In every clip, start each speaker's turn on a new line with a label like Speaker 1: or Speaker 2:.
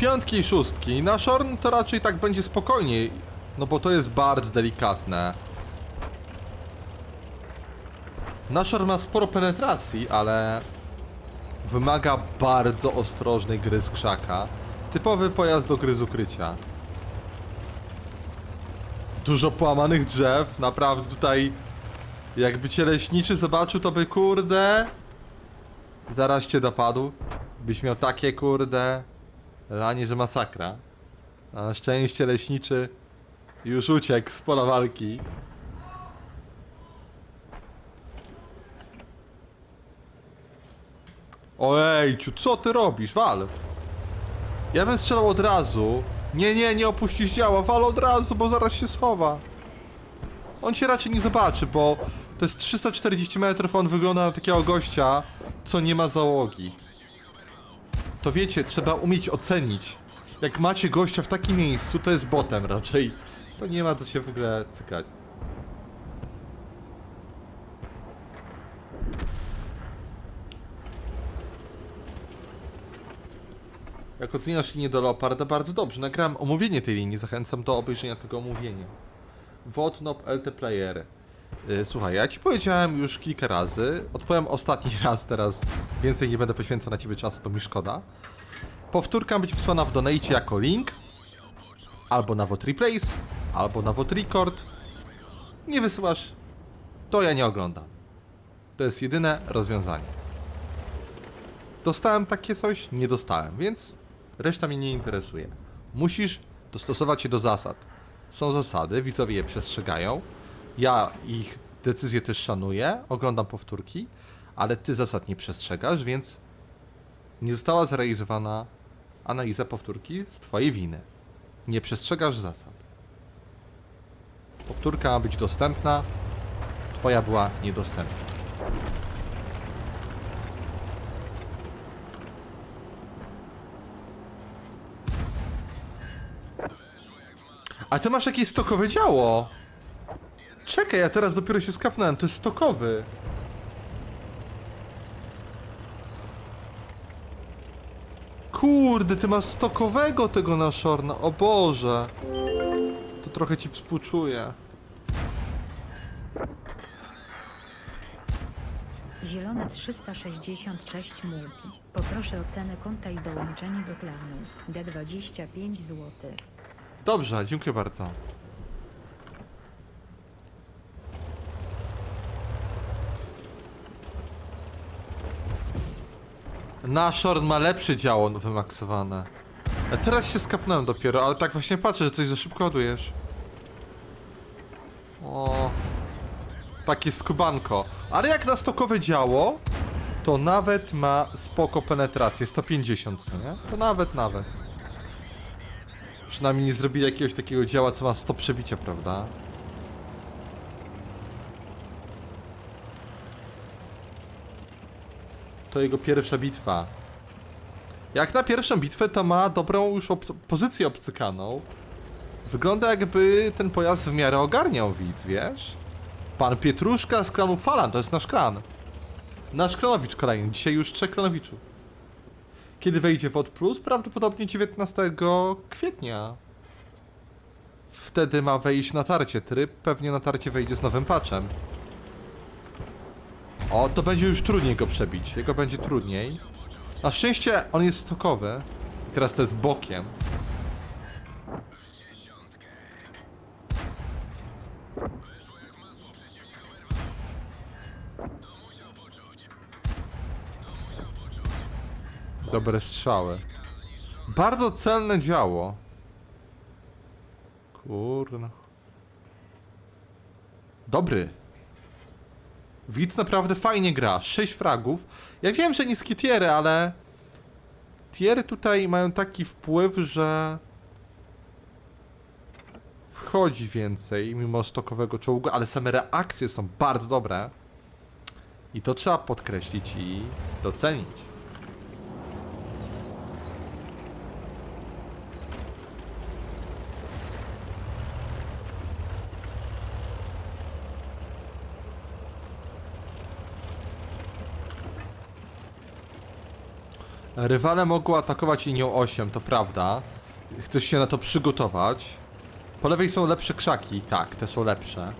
Speaker 1: piątki i szóstki. Na Shorn to raczej tak będzie spokojniej, no bo to jest bardzo delikatne. Nashor ma sporo penetracji, ale wymaga bardzo ostrożnej gry z krzaka. Typowy pojazd do gry z ukrycia. Dużo połamanych drzew, naprawdę tutaj jakby cię leśniczy zobaczył, to by kurde zaraz cię dopadł. Byś miał takie kurde lanie, że masakra. Na szczęście leśniczy już uciekł z pola walki. Ojejciu, co ty robisz? Wal! Ja bym strzelał od razu. Nie, nie, nie opuścisz działa, wal od razu, bo zaraz się schowa. On cię raczej nie zobaczy, bo to jest 340 metrów, on wygląda na takiego gościa, co nie ma załogi. To wiecie, trzeba umieć ocenić. Jak macie gościa w takim miejscu, to jest botem raczej. To nie ma co się w ogóle cykać. Jak oceniasz linię do Leoparda, bardzo dobrze. Nagrałem omówienie tej linii, zachęcam do obejrzenia tego omówienia. Wotnop LT Player. Yy, Słuchaj, ja ci powiedziałem już kilka razy, odpowiem ostatni raz teraz, więcej nie będę poświęcał na ciebie czasu, bo mi szkoda. Powtórka być wysłana w donate jako link, albo na Vot Replace, albo na Vot Record. Nie wysyłasz, to ja nie oglądam. To jest jedyne rozwiązanie. Dostałem takie coś? Nie dostałem, więc reszta mnie nie interesuje. Musisz dostosować się do zasad. Są zasady, widzowie je przestrzegają. Ja ich decyzje też szanuję, oglądam powtórki, ale ty zasad nie przestrzegasz, więc nie została zrealizowana analiza powtórki z twojej winy. Nie przestrzegasz zasad. Powtórka ma być dostępna, twoja była niedostępna. A ty masz jakieś stokowe działo? Czekaj, ja teraz dopiero się skapnąłem, to jest stokowy. Kurde, ty masz stokowego tego na Shorna, o Boże. To trochę ci współczuję.
Speaker 2: Zielone 366 mułki. Poproszę o cenę konta i dołączenie do klanu. D25 zł.
Speaker 1: Dobrze, dziękuję bardzo. Nashorn ma lepsze działo wymaksowane. A teraz się skapnąłem dopiero, ale tak właśnie patrzę, że coś za szybko ładujesz. O, takie skubanko. Ale jak na stokowe działo, to nawet ma spoko penetrację, 150, co nie? To nawet, nawet. Przynajmniej nie zrobili jakiegoś takiego działa, co ma 100 przebicia, prawda? To jego pierwsza bitwa. Jak na pierwszą bitwę, to ma dobrą już pozycję obcykaną. Wygląda jakby ten pojazd w miarę ogarniał widz, wiesz? Pan Pietruszka z klanu Falan, to jest nasz klan. Nasz klanowicz kolejny, dzisiaj już trzech klanowiczów. Kiedy wejdzie WOD Plus? Prawdopodobnie 19 kwietnia. Wtedy ma wejść natarcie tryb, pewnie natarcie wejdzie z nowym patchem. O, to będzie już trudniej go przebić, jego będzie trudniej. Na szczęście on jest stokowy. I teraz to jest bokiem. Dobre strzały. Bardzo celne działo. Kurno. Dobry. Widz naprawdę fajnie gra. 6 fragów. Ja wiem, że niskie tiery, ale... Tiery tutaj mają taki wpływ, że... Wchodzi więcej, mimo stokowego czołgu, ale same reakcje są bardzo dobre. I to trzeba podkreślić i docenić. Rywale mogą atakować linią 8, to prawda. Chcesz się na to przygotować. Po lewej są lepsze krzaki. Tak, te są lepsze.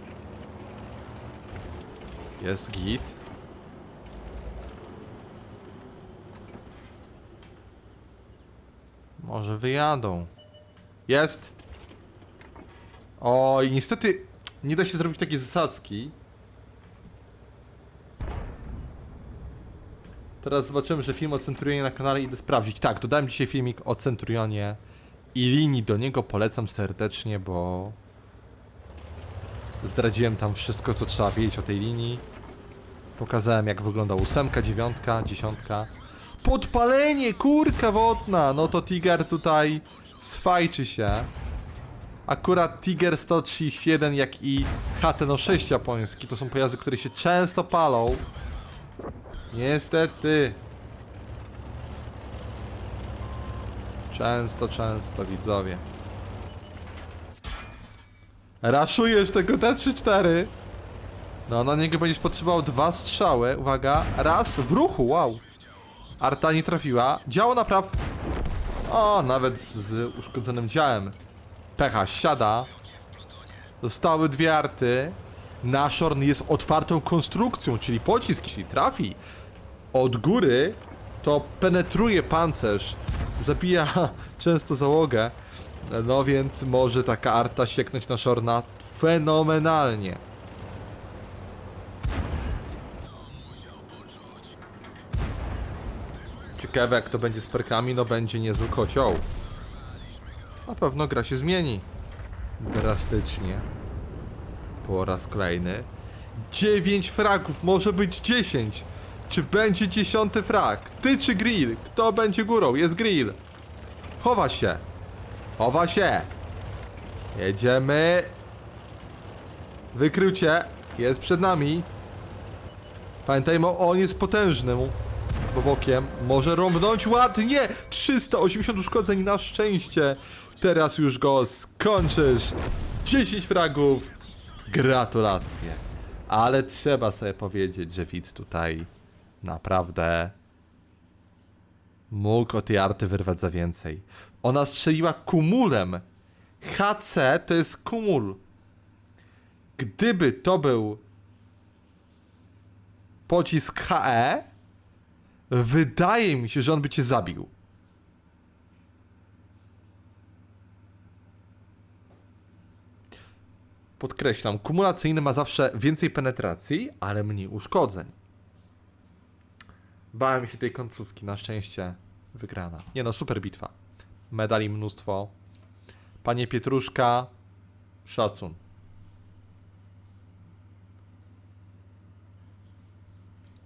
Speaker 1: Jest git. Może wyjadą. Jest! Oj, niestety nie da się zrobić takiej zasadzki. Teraz zobaczymy, że film o Centurionie na kanale idę sprawdzić. Tak, dodałem dzisiaj filmik o Centurionie i linii do niego polecam serdecznie, bo zdradziłem tam wszystko, co trzeba wiedzieć o tej linii. Pokazałem, jak wygląda ósemka, dziewiątka, dziesiątka. Podpalenie, kurka wodna! No to Tiger tutaj swajczy się. Akurat Tiger 131, jak i HTN-6 japoński, to są pojazdy, które się często palą. Niestety. Często, często, widzowie. Raszujesz tego T-34. No, na niego będziesz potrzebował dwa strzały. Uwaga, raz w ruchu, wow. Arta nie trafiła. Działo napraw. O, nawet z uszkodzonym działem. Pecha siada. Zostały dwie arty. Nashorn jest otwartą konstrukcją, czyli pocisk, jeśli trafi od góry, to penetruje pancerz. Zabija często załogę. No więc może taka arta sieknąć na Shorna fenomenalnie. Ciekawe jak to będzie z perkami, no będzie niezły kocioł. Na pewno gra się zmieni. Drastycznie. Po raz kolejny. 9 fragów, może być 10. Czy będzie dziesiąty frag? Ty czy grill? Kto będzie górą? Jest grill. Chowa się. Chowa się. Jedziemy. Wykrycie. Jest przed nami. Pamiętajmy, on jest potężnym. Bo bokiem może rąbnąć ładnie. 380 uszkodzeń na szczęście. Teraz już go skończysz. 10 fragów. Gratulacje. Ale trzeba sobie powiedzieć, że widz tutaj naprawdę mógł od tej arty wyrwać za więcej. Ona strzeliła kumulem. HC to jest kumul. Gdyby to był pocisk HE, wydaje mi się, że on by cię zabił. Podkreślam, kumulacyjny ma zawsze więcej penetracji, ale mniej uszkodzeń. Bałem się tej końcówki, na szczęście wygrana. Nie no, super bitwa. Medali mnóstwo. Panie Pietruszka, szacun.